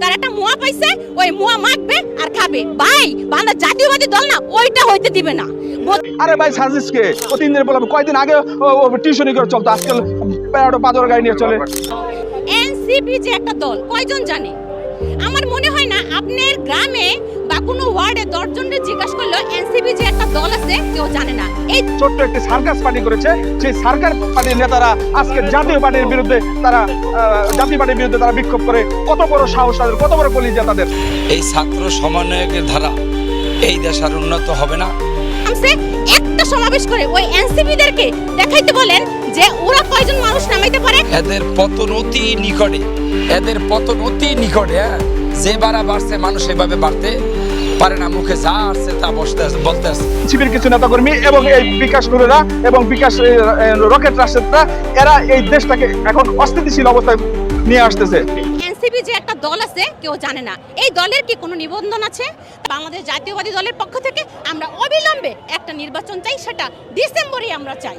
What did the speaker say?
তার একটা মুয়া পাইছে ওই মুয়া মাখবে আর খাবে। ভাই বাংলা জাতীয়বাদী দল না ওইটা হইতে দিবে না। আরে ভাই সার্জিসকে ও তিন দিন বললাম কয়দিন আগে টিউশনি করে চলতো আজকাল প্যারাডো পাদর গাড়ি নিয়ে চলে। এনসিপি যে একটা দল কয়জন জানে? আমার মনে হয় না আপনার গ্রামে বা কোনো ওয়ার্ডে দশজনকে জিজ্ঞাসা করলেও এনসিপি যে একটা দল আছে কেউ জানে না এই ছোট্ট একটি সার্কাস পার্টি করেছে। সেই সার্কাস পার্টির নেতারা আজকে জাতীয় পার্টির বিরুদ্ধে তারা আহ, জাতীয় পার্টির বিরুদ্ধে তারা বিক্ষোভ করে। কত বড় সাহস তাদের কত বড় কলিজা তাদের। এই ছাত্র সমন্বয়কের ধারা এই দেশ আর উন্নত হবে না। একটা সমাবেশ করে ওই এনসিপিদেরকে দেখাইতে বলেন যে ওরা কয়জন মানুষ নামাইতে পারে? এদের পতন অতি নিকটে এদের পতন অতি নিকটে হ্যাঁ? যে বাড়া বাড়ছে মানুষ এভাবে বাড়তে পারে না মুখে যা আসছে তা বসতে বলতে শিবির কিছু নেতাকর্মী এবং এই বিকাশ নুরেরা এবং বিকাশ রকেট এরা এই দেশটাকে এখন অস্থিতিশীল অবস্থায় নিয়ে আসতেছে। এনসিপি যে একটা দল আছে কেউ জানে না। এই দলের কি কোনো নিবন্ধন আছে? বাংলাদেশ জাতীয়বাদী দলের পক্ষ থেকে আমরা অবিলম্বে একটা নির্বাচন চাই সেটা ডিসেম্বরে আমরা চাই।